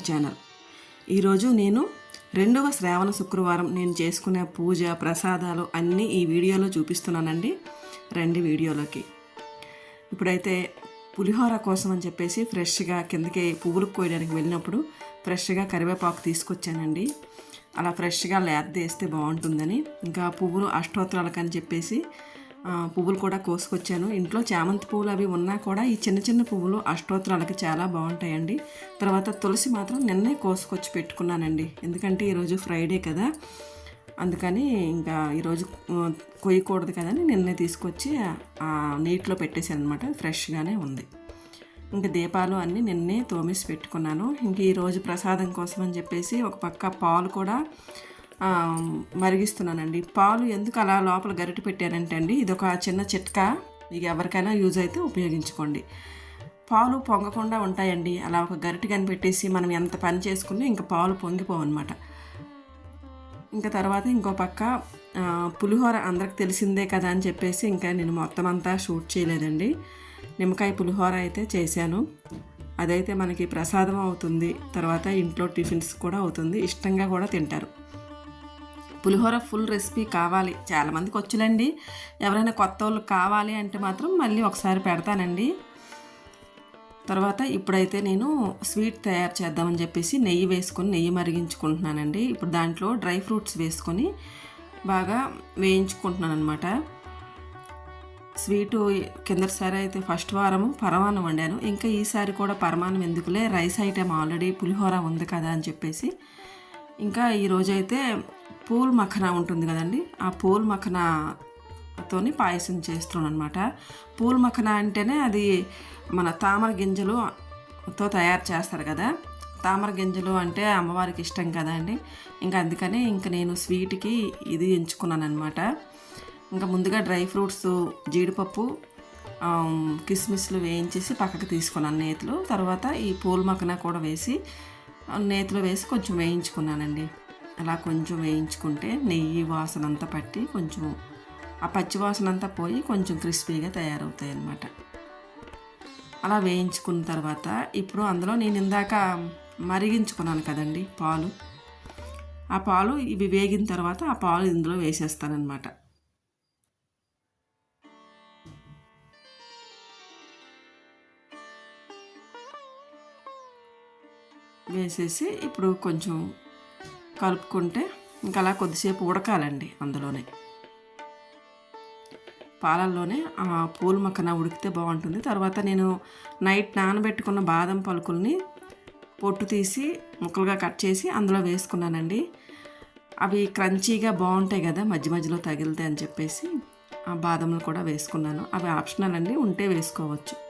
Our channel. ఈరోజు నేను రెండవ శ్రావణ శుక్రవారం నేను చేసుకునే పూజ ప్రసాదాలు అన్నీ ఈ వీడియోలో చూపిస్తున్నానండి. రండి వీడియోలోకి. ఇప్పుడైతే పులిహోర కోసం అని చెప్పేసి ఫ్రెష్గా కిందకి పువ్వులు కోయడానికి వెళ్ళినప్పుడు ఫ్రెష్గా కరివేపాకు తీసుకొచ్చానండి. అలా ఫ్రెష్గా లేత వేస్తే బాగుంటుందని. ఇంకా పువ్వులు అష్టోత్తరాలకని చెప్పేసి పువ్వులు కూడా కోసుకొచ్చాను. ఇంట్లో చామంతి పువ్వులు అవి ఉన్నా కూడా ఈ చిన్న చిన్న పువ్వులు అష్టోత్తరాలకి చాలా బాగుంటాయండి. తర్వాత తులసి మాత్రం నిన్నే కోసుకొచ్చి పెట్టుకున్నానండి. ఎందుకంటే ఈరోజు ఫ్రైడే కదా. అందుకని ఇంకా ఈరోజు కొయ్యకూడదు కదని నిన్నే తీసుకొచ్చి నీటిలో పెట్టేశాను అనమాట ఫ్రెష్గానే ఉంది. ఇంకా దీపాలు అన్నీ నిన్నే తోమేసి పెట్టుకున్నాను. ఇంక ఈరోజు ప్రసాదం కోసం అని చెప్పేసి ఒక పక్క పాలు కూడా మరిగిస్తున్నానండి. పాలు ఎందుకు అలా లోపల గరిట పెట్టానంటే అండి ఇది ఒక చిన్న చిట్కా. మీకు ఎవరికైనా యూజ్ అయితే ఉపయోగించుకోండి. పాలు పొంగకుండా ఉంటాయండి. అలా ఒక గరిట కనిపెట్టేసి మనం ఎంత పని చేసుకున్నా ఇంకా పాలు పొంగిపోవన్నమాట. ఇంకా తర్వాత ఇంకో పక్క పులిహోర అందరికి తెలిసిందే కదా అని చెప్పేసి ఇంకా నేను మొత్తం అంతా షూట్ చేయలేదండి. నిమ్మకాయ పులిహోర అయితే చేశాను. అదైతే మనకి ప్రసాదం అవుతుంది. తర్వాత ఇంట్లో టిఫిన్స్ కూడా అవుతుంది. ఇష్టంగా కూడా తింటారు. పులిహోర ఫుల్ రెసిపీ కావాలి. చాలామందికి వచ్చులండి. ఎవరైనా కొత్త వాళ్ళు కావాలి అంటే మాత్రం మళ్ళీ ఒకసారి పెడతానండి. తర్వాత ఇప్పుడైతే నేను స్వీట్ తయారు చేద్దామని చెప్పేసి నెయ్యి వేసుకొని నెయ్యి మరిగించుకుంటున్నానండి. ఇప్పుడు దాంట్లో డ్రై ఫ్రూట్స్ వేసుకొని బాగా వేయించుకుంటున్నాను అనమాట స్వీటు కిందటిసారి అయితే ఫస్ట్ వారము పరమాన్నం వండాను. ఇంకా ఈసారి కూడా పరమాన్నం ఎందుకులే? రైస్ ఐటెం ఆల్రెడీ పులిహోర ఉంది కదా అని చెప్పేసి. ఇంకా ఈరోజైతే పూల్ మఖనా ఉంటుంది కదండి. ఆ పూల్ మఖనాతోని పాయసం చేస్తున్నాను అనమాట పూల్ మఖనా అంటేనే అది మన తామర గింజలుతో తయారు చేస్తారు కదా. తామర గింజలు అంటే అమ్మవారికి ఇష్టం కదా అండి. ఇంకా అందుకని ఇంకా నేను స్వీట్కి ఇది ఎంచుకున్నాను అనమాట ఇంకా ముందుగా డ్రై ఫ్రూట్స్ జీడిపప్పు కిస్మిస్లు వేయించేసి పక్కకు తీసుకున్నాను నేతులు. తర్వాత ఈ పూల్ మకన కూడా వేసి నేతిలో వేసి కొంచెం వేయించుకున్నానండి. అలా కొంచెం వేయించుకుంటే నెయ్యి వాసన అంతా పట్టి కొంచెం ఆ పచ్చి వాసన అంతా పోయి కొంచెం క్రిస్పీగా తయారవుతాయి అన్నమాట అలా వేయించుకున్న తర్వాత ఇప్పుడు అందులో నేను ఇందాక మరిగించుకున్నాను కదండి పాలు. ఆ పాలు ఇవి వేగిన తర్వాత ఆ పాలు ఇందులో వేసేస్తానన్నమాట. వేసేసి ఇప్పుడు కొంచెం కలుపుకుంటే ఇంకా అలా కొద్దిసేపు ఉడకాలండి అందులోనే. పాలల్లోనే ఆ పూల మక్కన ఉడికితే బాగుంటుంది. తర్వాత నేను నైట్ నానబెట్టుకున్న బాదం పలుకుల్ని పొట్టు తీసి ముక్కలుగా కట్ చేసి అందులో వేసుకున్నానండి. అవి క్రంచీగా బాగుంటాయి కదా మధ్య మధ్యలో తగిలితే అని చెప్పేసి ఆ బాదంలు కూడా వేసుకున్నాను. అవి ఆప్షనల్ అండి ఉంటే వేసుకోవచ్చు.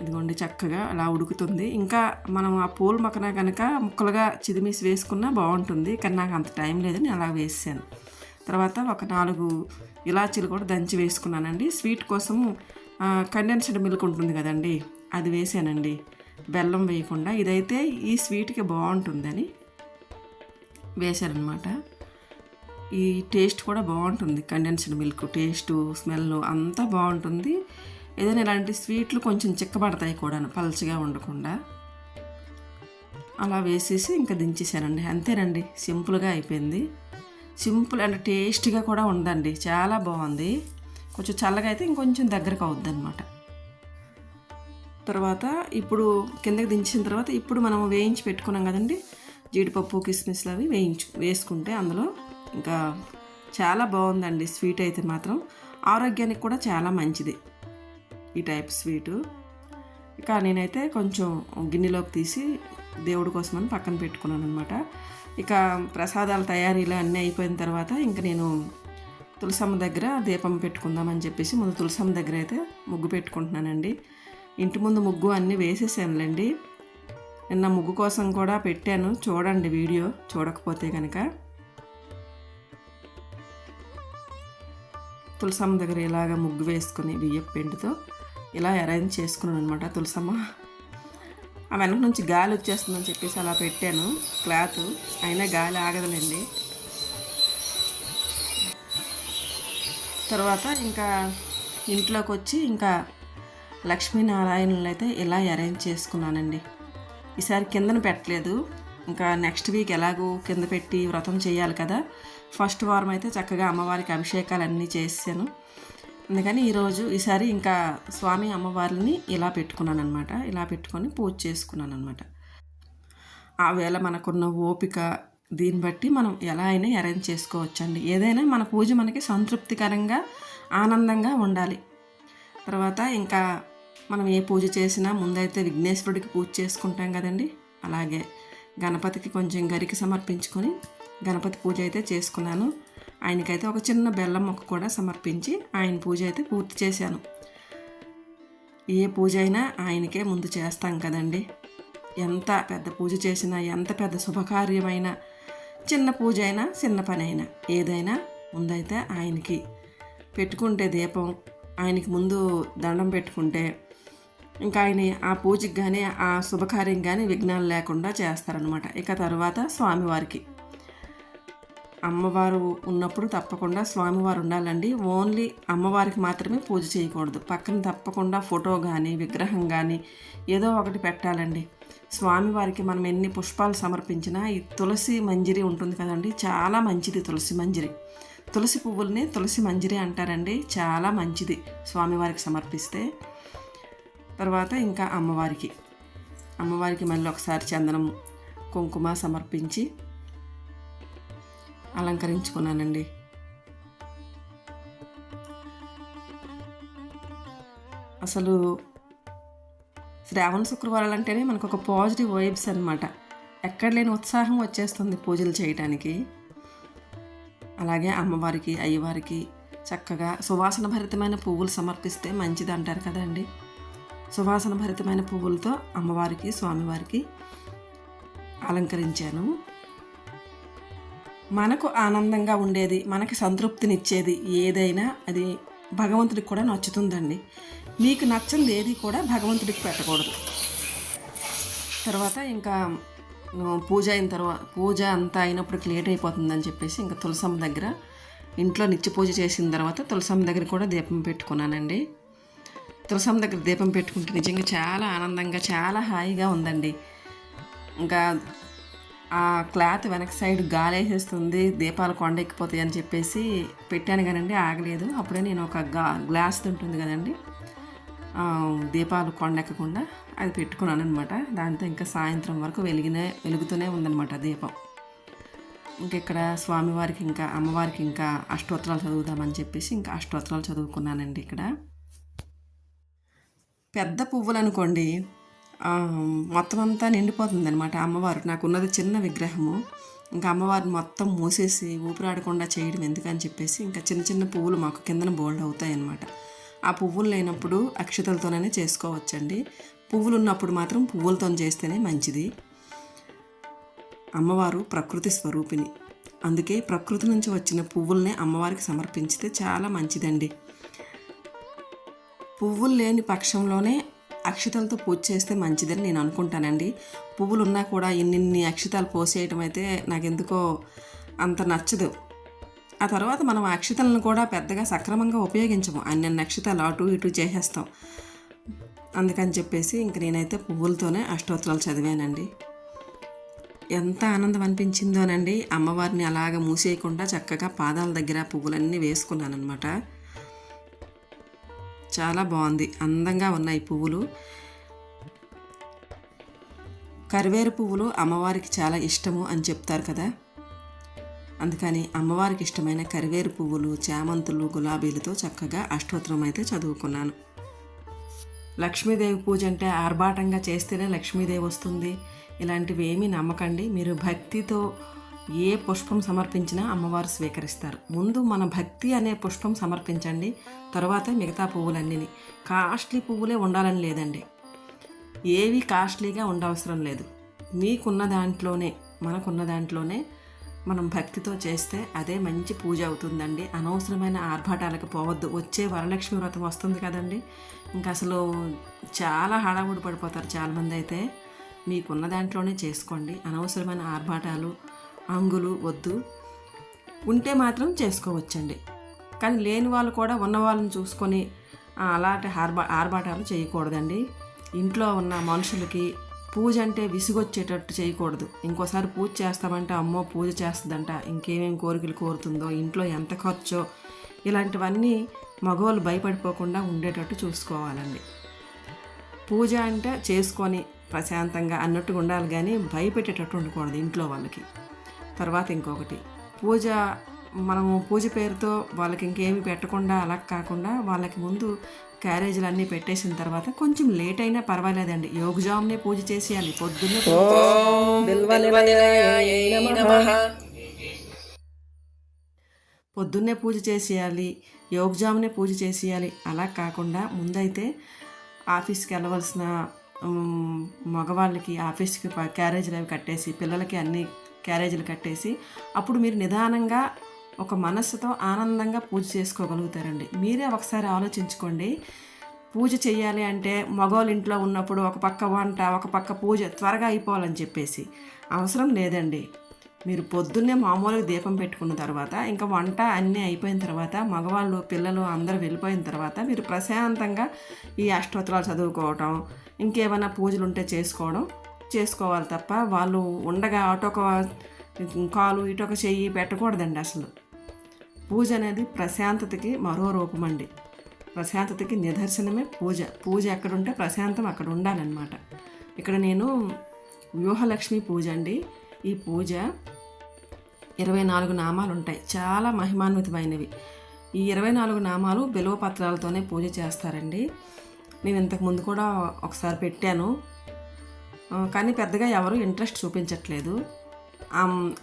ఇదిగోండి చక్కగా అలా ఉడుకుతుంది. ఇంకా మనం ఆ పూల మక్కన కనుక ముక్కలుగా చిదిమేసి వేసుకున్నా బాగుంటుంది. కానీ నాకు అంత టైం లేదు నేను అలా వేసాను. తర్వాత ఒక నాలుగు ఇలాచీలు కూడా దంచి వేసుకున్నానండి. స్వీట్ కోసం కండెన్స్డ్ మిల్క్ ఉంటుంది కదండి అది వేసానండి. బెల్లం వేయకుండా. ఇదైతే ఈ స్వీట్కి బాగుంటుందని వేశారనమాట. ఈ టేస్ట్ కూడా బాగుంటుంది కండెన్స్డ్ మిల్క్ టేస్టు స్మెల్ అంతా బాగుంటుంది. ఏదైనా ఇలాంటి స్వీట్లు కొంచెం చిక్కబడతాయి కూడా పలచగా ఉండకుండా. అలా వేసేసి ఇంకా దించేసానండి. అంతేనండి సింపుల్గా అయిపోయింది. సింపుల్ అండ్ టేస్టీగా కూడా ఉందండి. చాలా బాగుంది. కొంచెం చల్లగా అయితే ఇంకొంచెం దగ్గరకు అవుద్ది అనమాట తర్వాత ఇప్పుడు కిందకి దించిన తర్వాత ఇప్పుడు మనం వేయించి పెట్టుకున్నాం కదండి జీడిపప్పు కిస్మిస్లు అవి వేయించు వేసుకుంటే అందులో ఇంకా చాలా బాగుందండి. స్వీట్ అయితే మాత్రం ఆరోగ్యానికి కూడా చాలా మంచిది. ఈ టైప్ స్వీటు. ఇక నేనైతే కొంచెం గిన్నెలోకి తీసి దేవుడి కోసమని పక్కన పెట్టుకున్నాను అనమాట ఇక ప్రసాదాల తయారీలు అన్నీ అయిపోయిన తర్వాత ఇంక నేను తులసమ్మ దగ్గర దీపం పెట్టుకుందామని చెప్పేసి ముందు తులసమ్మ దగ్గర అయితే ముగ్గు పెట్టుకుంటున్నానండి. ఇంటి ముందు ముగ్గు అన్నీ వేసేసానులేండి. నిన్న ముగ్గు కోసం కూడా పెట్టాను. చూడండి వీడియో. చూడకపోతే కనుక తులసమ్మ దగ్గర ఇలాగ ముగ్గు వేసుకుని బియ్యపు పిండితో ఇలా అరేంజ్ చేసుకున్నాను అనమాట తులసమ్మ. ఆ వెనక నుంచి గాలి వచ్చేస్తుందని చెప్పేసి అలా పెట్టాను. క్లాత్ అయినా గాలి ఆగదులేండి. తర్వాత ఇంకా ఇంట్లోకి వచ్చి ఇంకా లక్ష్మీనారాయణలు అయితే ఇలా అరేంజ్ చేసుకున్నానండి. ఈసారి కిందన పెట్టలేదు. ఇంకా నెక్స్ట్ వీక్ ఎలాగో కింద పెట్టి వ్రతం చేయాలి కదా. ఫస్ట్ వారం అయితే చక్కగా అమ్మవారికి అభిషేకాలు అన్నీ చేసాను అందుకని ఈరోజు ఈసారి ఇంకా స్వామి అమ్మవారిని ఇలా పెట్టుకున్నాను అనమాట ఇలా పెట్టుకొని పూజ చేసుకున్నాను అనమాట ఆ వేళ మనకున్న ఓపిక దీన్ని బట్టి మనం ఎలా అయినా అరేంజ్ చేసుకోవచ్చండి. ఏదైనా మన పూజ మనకి సంతృప్తికరంగా ఆనందంగా ఉండాలి. తర్వాత ఇంకా మనం ఏ పూజ చేసినా ముందైతే విఘ్నేశ్వరుడికి పూజ చేసుకుంటాం కదండి. అలాగే గణపతికి కొంచెం గరికి సమర్పించుకొని గణపతి పూజ అయితే చేసుకున్నాను. ఆయనకైతే ఒక చిన్న బెల్లం మొక్క కూడా సమర్పించి ఆయన పూజ అయితే పూర్తి చేశాను. ఏ పూజ అయినా ఆయనకే ముందు చేస్తాం కదండి. ఎంత పెద్ద పూజ చేసినా ఎంత పెద్ద శుభకార్యమైనా చిన్న పూజ అయినా చిన్న పని అయినా ఏదైనా ముందైతే ఆయనకి పెట్టుకుంటే దీపం ఆయనకి ముందు దండం పెట్టుకుంటే ఇంకా ఆయన ఆ పూజకి కానీ ఆ శుభకార్యం కానీ విఘ్నాలు లేకుండా చేస్తారనమాట ఇక తర్వాత స్వామివారికి. అమ్మవారు ఉన్నప్పుడు తప్పకుండా స్వామివారు ఉండాలండి. ఓన్లీ అమ్మవారికి మాత్రమే పూజ చేయకూడదు. పక్కన తప్పకుండా ఫోటో కానీ విగ్రహం కానీ ఏదో ఒకటి పెట్టాలండి. స్వామివారికి మనం ఎన్ని పుష్పాలు సమర్పించినా ఈ తులసి మంజిరి ఉంటుంది కదండి. చాలా మంచిది తులసి మంజిరి. తులసి పువ్వుల్ని తులసి మంజిరి అంటారండి. చాలా మంచిది స్వామివారికి సమర్పిస్తే. తర్వాత ఇంకా అమ్మవారికి. అమ్మవారికి మళ్ళీ ఒకసారి చందనం కుంకుమ సమర్పించి అలంకరించుకున్నానండి. అసలు శ్రావణ శుక్రవారాలు అంటేనే మనకు ఒక పాజిటివ్ వైబ్స్ అనమాట ఎక్కడ లేని ఉత్సాహం వచ్చేస్తుంది పూజలు చేయటానికి. అలాగే అమ్మవారికి అయ్యవారికి చక్కగా సువాసన భరితమైన పువ్వులు సమర్పిస్తే మంచిది అంటారు కదండి. సువాసన భరితమైన పువ్వులతో అమ్మవారికి స్వామివారికి అలంకరించాను. మనకు ఆనందంగా ఉండేది మనకి సంతృప్తినిచ్చేది ఏదైనా అది భగవంతుడికి కూడా నచ్చుతుందండి. మీకు నచ్చింది ఏది కూడా భగవంతుడికి పెట్టకూడదు. తర్వాత ఇంకా పూజ అయిన తర్వాత పూజ అంతా అయినప్పుడు లేట్ అయిపోతుందని చెప్పేసి ఇంకా తులసమ్మ దగ్గర ఇంట్లో నిత్య పూజ చేసిన తర్వాత తులసమ్మ దగ్గర కూడా దీపం పెట్టుకున్నానండి. తులసమ్మ దగ్గర దీపం పెట్టుకుంటే నిజంగా చాలా ఆనందంగా చాలా హాయిగా ఉందండి. ఇంకా ఆ క్లాత్ వెనక సైడ్ గాలేసేస్తుంది దీపాలు కొండెక్కిపోతాయి అని చెప్పేసి పెట్టాను కానండి ఆగలేదు. అప్పుడే నేను ఒక గా గ్లాస్ ఉంటుంది కదండి. దీపాలు కొండెక్కకుండా అది పెట్టుకున్నాను అనమాట దాంతో ఇంకా సాయంత్రం వరకు వెలిగినే వెలుగుతూనే ఉందన్నమాట దీపం. ఇంక ఇక్కడ స్వామివారికి ఇంకా అమ్మవారికి ఇంకా అష్టోత్తరాలు చదువుదామని చెప్పేసి ఇంకా అష్టోత్తరాలు చదువుకున్నానండి ఇక్కడ. పెద్ద పువ్వులు అనుకోండి మొత్తం అంతా నిండిపోతుంది అనమాట అమ్మవారు. నాకున్నది చిన్న విగ్రహము. ఇంకా అమ్మవారిని మొత్తం మూసేసి ఊపిరాడకుండా చేయడం ఎందుకని చెప్పేసి ఇంకా చిన్న చిన్న పువ్వులు మాకు కిందన బోల్డ్ అవుతాయి అన్నమాట ఆ పువ్వులు లేనప్పుడు అక్షతలతోనే చేసుకోవచ్చండి. పువ్వులు ఉన్నప్పుడు మాత్రం పువ్వులతో చేస్తేనే మంచిది. అమ్మవారు ప్రకృతి స్వరూపిణి. అందుకే ప్రకృతి నుంచి వచ్చిన పువ్వుల్ని అమ్మవారికి సమర్పించితే చాలా మంచిదండి. పువ్వులు లేని పక్షంలోనే అక్షతలతో పూజ చేస్తే మంచిదని నేను అనుకుంటానండి. పువ్వులు ఉన్నా కూడా ఇన్నిన్ని అక్షతాలు పోసేయటం అయితే నాకెందుకో అంత నచ్చదు. ఆ తర్వాత మనం అక్షతలను కూడా పెద్దగా సక్రమంగా ఉపయోగించము. అన్ని అక్షతాలు అటు ఇటు చేసేస్తాం. అందుకని చెప్పేసి ఇంక నేనైతే పువ్వులతోనే అష్టోత్తరాలు చదివానండి. ఎంత ఆనందం అనిపించిందోనండి. అమ్మవారిని అలాగ మూసేయకుండా చక్కగా పాదాల దగ్గర పువ్వులన్నీ వేసుకున్నానమాట చాలా బాగుంది. అందంగా ఉన్నాయి పువ్వులు. కరివేరు పువ్వులు అమ్మవారికి చాలా ఇష్టము అని చెప్తారు కదా. అందుకని అమ్మవారికి ఇష్టమైన కరివేరు పువ్వులు చామంతులు గులాబీలతో చక్కగా అష్టోత్తరం అయితే చదువుకున్నాను. లక్ష్మీదేవి పూజ అంటే ఆర్భాటంగా చేస్తేనే లక్ష్మీదేవి వస్తుంది. ఇలాంటివి ఏమీ నమ్మకండి. మీరు భక్తితో ఏ పుష్పం సమర్పించినా అమ్మవారు స్వీకరిస్తారు. ముందు మన భక్తి అనే పుష్పం సమర్పించండి తర్వాత మిగతా పువ్వులన్నీ కాస్ట్లీ పువ్వులే ఉండాలని లేదండి. ఏవి కాస్ట్లీగా ఉండవసరం లేదు. మీకున్న దాంట్లోనే మనకున్న దాంట్లోనే మనం భక్తితో చేస్తే అదే మంచి పూజ అవుతుందండి. అనవసరమైన ఆర్భాటాలకు పోవద్దు. వచ్చే వరలక్ష్మి వ్రతం వస్తుంది కదండి. ఇంకా అసలు చాలా హడావుడి పడిపోతారు చాలామంది అయితే మీకున్న దాంట్లోనే చేసుకోండి. అనవసరమైన ఆర్భాటాలు అంగులు వద్దు ఉంటే మాత్రం చేసుకోవచ్చండి. కానీ లేని వాళ్ళు కూడా ఉన్న వాళ్ళని చూసుకొని అలాంటి ఆర్భా ఆర్భాటాలు చేయకూడదండి. ఇంట్లో ఉన్న మనుషులకి పూజ అంటే విసుగొచ్చేటట్టు చేయకూడదు. ఇంకోసారి పూజ చేస్తామంటే అమ్మో పూజ చేస్తుందంట ఇంకేమేం కోరికలు కోరుతుందో ఇంట్లో ఎంత ఖర్చో ఇలాంటివన్నీ మగవాళ్ళు భయపడిపోకుండా ఉండేటట్టు చూసుకోవాలండి. పూజ అంటే చేసుకొని ప్రశాంతంగా అన్నట్టుగా ఉండాలి కానీ భయపెట్టేటట్టు ఉండకూడదు ఇంట్లో వాళ్ళకి. తర్వాత ఇంకొకటి. పూజ మనము పూజ పేరుతో వాళ్ళకి ఇంకేమి పెట్టకుండా అలా కాకుండా వాళ్ళకి ముందు క్యారేజీలు అన్నీ పెట్టేసిన తర్వాత కొంచెం లేట్ అయినా పర్వాలేదండి. యోగజామునే పూజ చేసేయాలి. పొద్దున్నే పొద్దున్నే పూజ చేసేయాలి. యోగజామునే పూజ చేసేయాలి. అలా కాకుండా ముందైతే ఆఫీస్కి వెళ్ళవలసిన మగవాళ్ళకి ఆఫీస్కి క్యారేజీలు అవి కట్టేసి పిల్లలకి అన్ని క్యారేజీలు కట్టేసి అప్పుడు మీరు నిదానంగా ఒక మనస్సుతో ఆనందంగా పూజ చేసుకోగలుగుతారండి. మీరే ఒకసారి ఆలోచించుకోండి. పూజ చేయాలి అంటే మగవాళ్ళ ఇంట్లో ఉన్నప్పుడు ఒక పక్క వంట ఒక పక్క పూజ త్వరగా అయిపోవాలని చెప్పేసి. అవసరం లేదండి. మీరు పొద్దున్నే మామూలుగా దీపం పెట్టుకున్న తర్వాత ఇంకా వంట అన్నీ అయిపోయిన తర్వాత మగవాళ్ళు పిల్లలు అందరూ వెళ్ళిపోయిన తర్వాత మీరు ప్రశాంతంగా ఈ అష్టోత్తరాలు చదువుకోవటం ఇంకేమైనా పూజలు ఉంటే చేసుకోవడం చేసుకోవాలి తప్ప వాళ్ళు ఉండగా అటొక కాలు ఇటొక చెయ్యి పెట్టకూడదండి అసలు. పూజ అనేది ప్రశాంతతకి మరో రూపం అండి. ప్రశాంతతకి నిదర్శనమే పూజ. పూజ ఎక్కడుంటే ప్రశాంతం అక్కడ ఉండాలన్నమాట. ఇక్కడ నేను వ్యూహలక్ష్మి పూజ అండి. ఈ పూజ ఇరవై నాలుగు నామాలు ఉంటాయి. చాలా మహిమాన్వితమైనవి. ఈ ఇరవై నాలుగు నామాలు బిలువ పత్రాలతోనే పూజ చేస్తారండి. నేను ఇంతకు ముందు కూడా ఒకసారి పెట్టాను. కానీ పెద్దగా ఎవరు ఇంట్రెస్ట్ చూపించట్లేదు.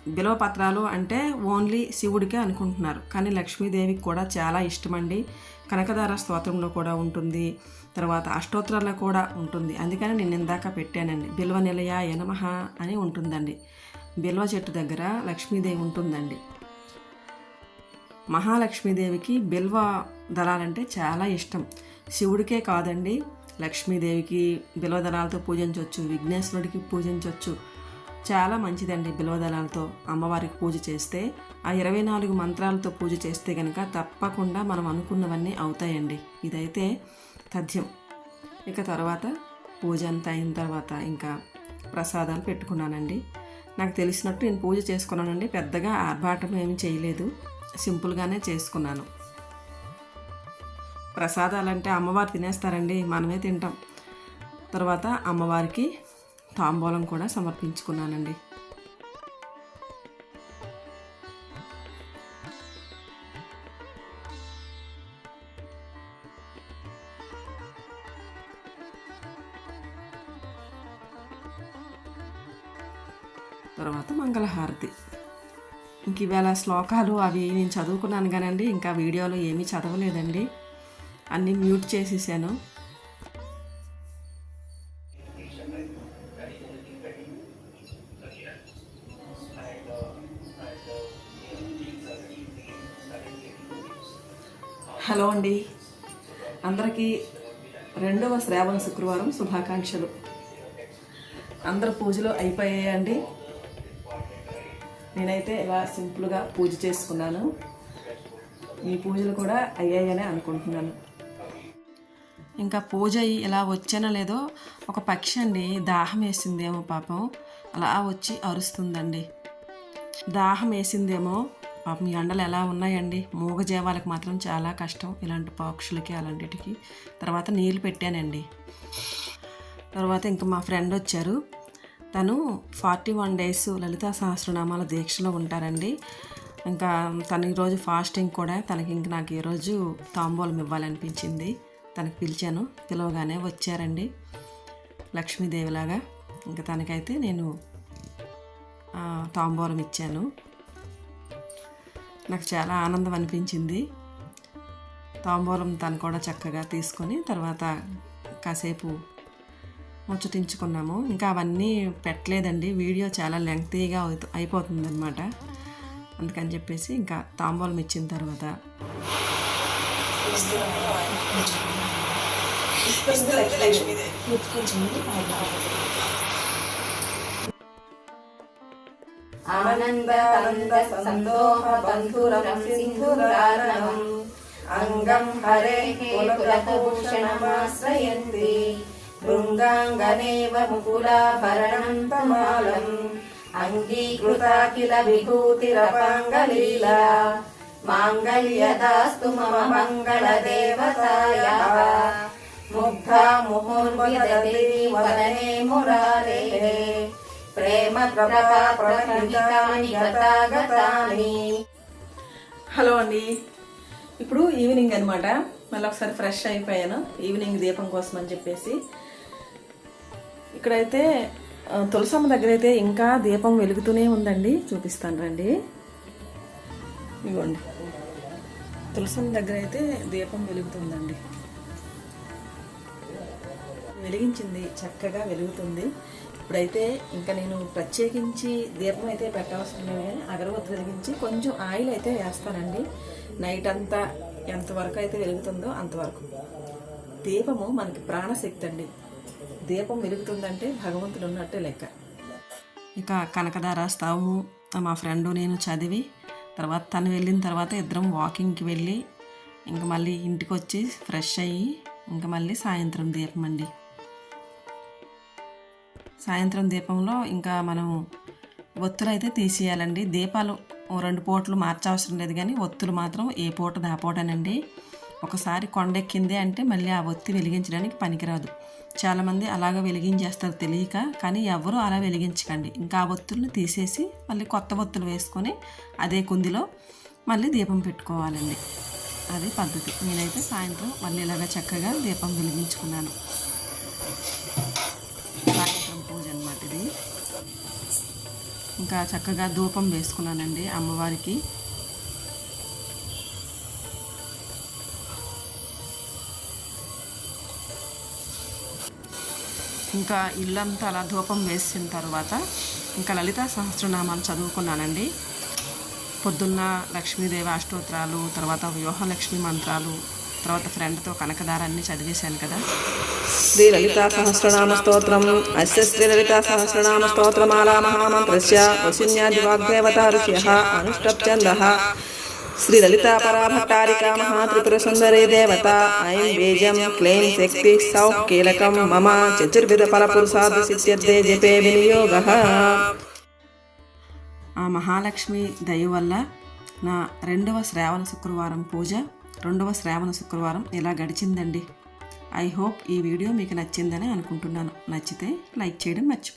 బిలవ పత్రాలు అంటే ఓన్లీ శివుడికే అనుకుంటున్నారు. కానీ లక్ష్మీదేవికి కూడా చాలా ఇష్టమండి. కనకదార స్తోత్రంలో కూడా ఉంటుంది. తర్వాత అష్టోత్తరాల్లో కూడా ఉంటుంది. అందుకని నేను ఇందాక పెట్టానండి. బిల్వ నిలయ యనమహ అని ఉంటుందండి. బిల్వ చెట్టు దగ్గర లక్ష్మీదేవి ఉంటుందండి. మహాలక్ష్మీదేవికి బిల్వ దళాలంటే చాలా ఇష్టం. శివుడికే కాదండి. లక్ష్మీదేవికి బిల్వ దళాలతో పూజించవచ్చు విఘ్నేశ్వరుడికి పూజించవచ్చు చాలా మంచిదండి బిల్వ దళాలతో అమ్మవారికి పూజ చేస్తే. ఆ ఇరవై నాలుగు మంత్రాలతో పూజ చేస్తే కనుక తప్పకుండా మనం అనుకున్నవన్నీ అవుతాయండి. ఇదైతే తథ్యం. ఇక తర్వాత పూజ అంతా అయిన తర్వాత ఇంకా ప్రసాదాలు పెట్టుకున్నానండి. నాకు తెలిసినట్టు నేను పూజ చేసుకున్నానండి. పెద్దగా ఆర్భాటం ఏమి చేయలేదు. సింపుల్గానే చేసుకున్నాను. ప్రసాదాలంటే అమ్మవారు తినేస్తారండి మనమే తింటాం. తర్వాత అమ్మవారికి తాంబూలం కూడా సమర్పించుకున్నానండి. తర్వాత మంగళహారతి. ఇంక ఈవేళ శ్లోకాలు అవి నేను చదువుకున్నాను కానండి ఇంకా వీడియోలో ఏమీ చదవలేదండి. అన్నీ మ్యూట్ చేసేసాను. హలో అండి. అందరికీ రెండవ శ్రావణ శుక్రవారం శుభాకాంక్షలు. అందరు పూజలు అయిపోయాయండి. నేనైతే ఇలా సింపుల్గా పూజ చేసుకున్నాను. మీ పూజలు కూడా అయ్యాయని అనుకుంటున్నాను. ఇంకా పూజ అయ్యి ఇలా వచ్చానో లేదో ఒక పక్షి అండి దాహం వేసిందేమో పాపం. అలా వచ్చి అరుస్తుందండి. దాహం వేసిందేమో పాపం ఈ ఎండలు ఎలా ఉన్నాయండి? మూగజీవాలకు మాత్రం చాలా కష్టం ఇలాంటి పక్షులకి అలాంటికి తర్వాత నీళ్ళు పెట్టానండి. తర్వాత ఇంకా మా ఫ్రెండ్ వచ్చారు. తను ఫార్టీ వన్ డేస్ లలితా సహస్రనామాల దీక్షలో ఉంటారండి. ఇంకా తను ఈరోజు ఫాస్టింగ్ కూడా తనకి ఇంక నాకు ఈరోజు తాంబూలం ఇవ్వాలనిపించింది. తనకి పిలిచాను. పిలవగానే వచ్చారండి. లక్ష్మీదేవిలాగా. ఇంకా తనకైతే నేను తాంబూలం ఇచ్చాను. నాకు చాలా ఆనందం అనిపించింది. తాంబూలం తను కూడా చక్కగా తీసుకొని తర్వాత కాసేపు ముచ్చటించుకున్నాము. ఇంకా అవన్నీ పెట్టలేదండి. వీడియో చాలా లెంగ్తీగా అయిపోతుందన్నమాట. అందుకని చెప్పేసి ఇంకా తాంబూలం ఇచ్చిన తర్వాత ఆనందానంద సందోహ బంధురం సింధురారణం అంగం హరే కులభూషణమాశ్రయంతి శృంగాంగనేవ ముకులాభరణం తమాలం అంగీకృతా కిల విభూతిరపాంగలీలా మాంగళ్యదాస్తు మమ మంగళదేవతాయా ముగ్ధా ముహుర్విదతి వదనే మురారేः ప్రేమ ప్రభా గతాగతాని హలో అండి. ఇప్పుడు ఈవినింగ్ అనమాట మళ్ళీ ఒకసారి ఫ్రెష్ అయిపోయాను. ఈవినింగ్ దీపం కోసం అని చెప్పేసి. ఇక్కడైతే తులసమ్మ దగ్గర అయితే ఇంకా దీపం వెలుగుతూనే ఉందండి. చూపిస్తాను రండి. ఇవ్వండి తులసమ్మ దగ్గర అయితే దీపం వెలుగుతుందండి. వెలిగించింది చక్కగా వెలుగుతుంది. ఇప్పుడైతే ఇంకా నేను ప్రత్యేకించి దీపం అయితే పెట్టవసరం లేదు కానీ అగరబత్తి వెలిగించి కొంచెం ఆయిల్ అయితే వేస్తానండి. నైట్ అంతా ఎంతవరకు అయితే వెలుగుతుందో అంతవరకు దీపము మనకి ప్రాణశక్తి అండి. దీపం వెలుగుతుందంటే భగవంతుడు ఉన్నట్టే లెక్క. ఇక కనకదార స్తాము మా ఫ్రెండ్ నేను చదివి తర్వాత తను వెళ్ళిన తర్వాత ఇద్దరం వాకింగ్కి వెళ్ళి ఇంకా మళ్ళీ ఇంటికి వచ్చి ఫ్రెష్ అయ్యి ఇంకా మళ్ళీ సాయంత్రం దీపం అండి. సాయంత్రం దీపంలో ఇంకా మనం ఒత్తులు అయితే తీసేయాలండి. దీపాలు రెండు పూటలు మార్చవసరం లేదు కానీ ఒత్తులు మాత్రం ఏ పూట దాపోటనండి ఒకసారి కొండెక్కింది అంటే మళ్ళీ ఆ ఒత్తి వెలిగించడానికి పనికిరాదు. చాలామంది అలాగ వెలిగించేస్తారు తెలియక కానీ ఎవరు అలా వెలిగించకండి. ఇంకా ఆ ఒత్తుల్ని తీసేసి మళ్ళీ కొత్త ఒత్తులు వేసుకొని అదే కుందిలో మళ్ళీ దీపం పెట్టుకోవాలండి. అది పద్ధతి. నేనైతే సాయంత్రం మళ్ళీ ఇలాగ చక్కగా దీపం వెలిగించుకున్నాను సాయంత్రం పూజ అనమాట ఇది ఇంకా చక్కగా ధూపం వేసుకున్నానండి అమ్మవారికి. ఇంకా ఇల్లంతా అలా ధూపం వేసిన తర్వాత ఇంకా లలిత సహస్రనామాలు చదువుకున్నానండి. పొద్దున్న లక్ష్మీదేవి అష్టోత్తరాలు తర్వాత వ్యూహలక్ష్మి మంత్రాలు తర్వాత ఫ్రెండ్తో కనకదారాన్ని చదివేశాను కదా. శ్రీ లలితా సహస్రనామ స్తోత్రం అస్య శ్రీ లలితా సహస్రనామ స్తోత్రమాలా మహామంత్రస్య వసిన్యాదివాగ్దేవతా ఋష్యః అనుష్టప్చందః శ్రీ లలితా పరాభట్టారికా మహాత్రిపుర సుందరీ దేవత ఐం బీజం క్లైం శక్తి సౌః కీలకం మమ చతుర్విధ ఫలపురుషార్థ సిద్ధ్యర్థే జపే వినియోగః. ఆ మహాలక్ష్మి దయ వల్ల నా రెండవ శ్రావణ శుక్రవారం పూజ రెండవ శ్రావణ శుక్రవారం ఇలా గడిచిందండి? ఐ హోప్ ఈ వీడియో మీకు నచ్చిందని అనుకుంటున్నాను. నచ్చితే లైక్ చేయడం మర్చిపో